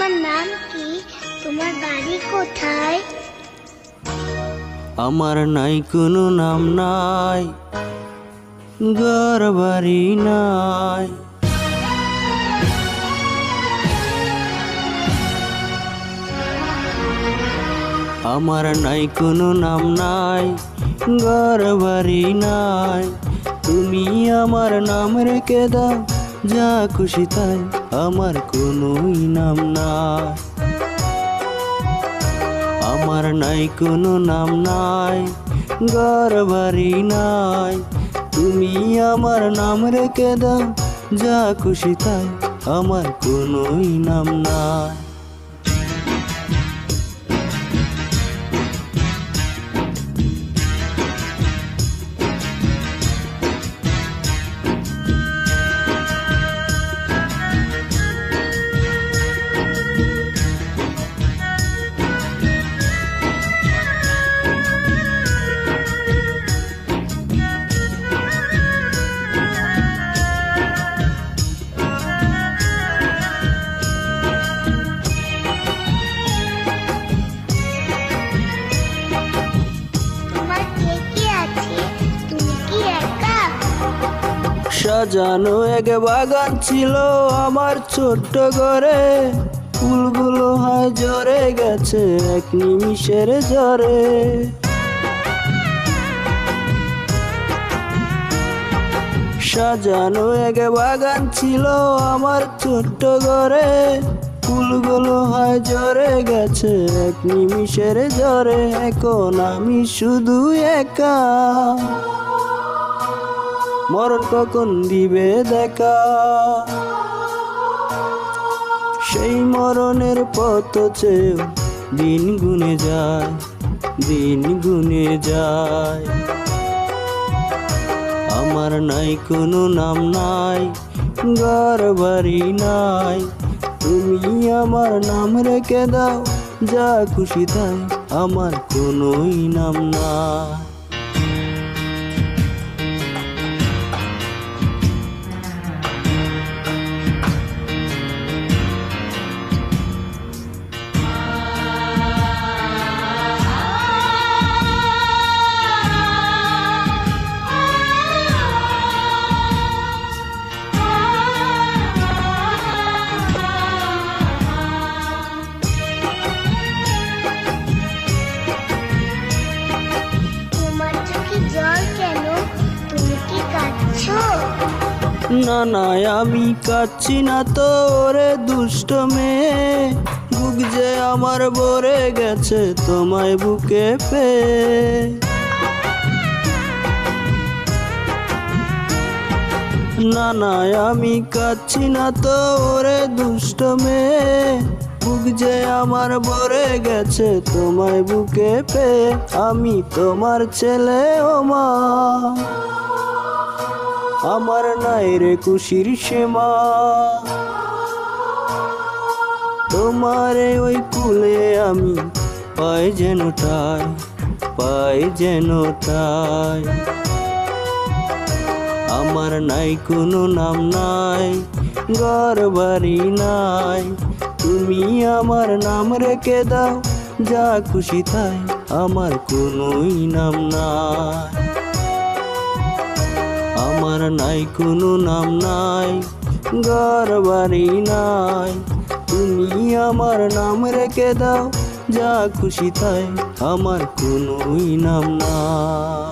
তোমার নাম কি? তোমার বাড়ি কোথায়? আমার নাই, কোনো নাম নাই, ঘর বাড়ি নাই। আমার নাই, কোনো নাম নাই, ঘর বাড়ি নাই। তুমি আমার নাম রেখে দাও। যা খুশি তাই আমার কোনোই নাম নাই আমার নাই কোনো নাম নাই, ঘর বাড়ি নাই। তুমি আমার নাম রেখে দাও, যা খুশি তাই আমার কোনোই নাম নাই। সাজানো এক বাগান ছিল আমার ছোট্ট ঘরে। ফুলগুলো হয় ঝরে গেছে এক নিমিষের ঝরে। সাজানো এক বাগান ছিল আমার ছোট্ট ঘরে। ফুলগুলো হয় ঝরে গেছে এক নিমিষের ঝরে। এখন আমি শুধু একা। মরণ কখন দিবে দেখা? সেই মরণের পথ চেয়েও দিন গুনে যায়, দিন গুনে যায়। আমার নাই, কোনো নাম নাই, ঘর বাড়ি নাই। তুমি আমার নাম রেখে দাও, যা খুশি তাই, আমার কোনোই নাম নাই। না না, আমি কাচ্ছি না তো ওরে দুষ্ট মেয়ে। বুক যে আমার ভরে গেছে তোমায় বুকে পে না না, আমি কাচ্ছি না তো ওরে দুষ্ট মেয়ে। বুক যে আমার ভরে গেছে তোমায় বুকে পে আমি তোমার ছেলে ও মা। আমার নাই রে খুশির সীমা। তোমারে ওই কুলে আমি পাই যেন ঠাই পাই যেন ঠাই আমার নাই কোনো নাম নাই, ঘর বাড়ি নাই। তুমি আমার নাম রেখে দাও, যা খুশি তাই, আমার কোনোই নাম নাই। নাই, কোনো নাম নাই, ঘর বাড়ি নাই। তুমি আমার নাম রেখে দাও, যা খুশি তাই, আমার কোনোই নাম নাই।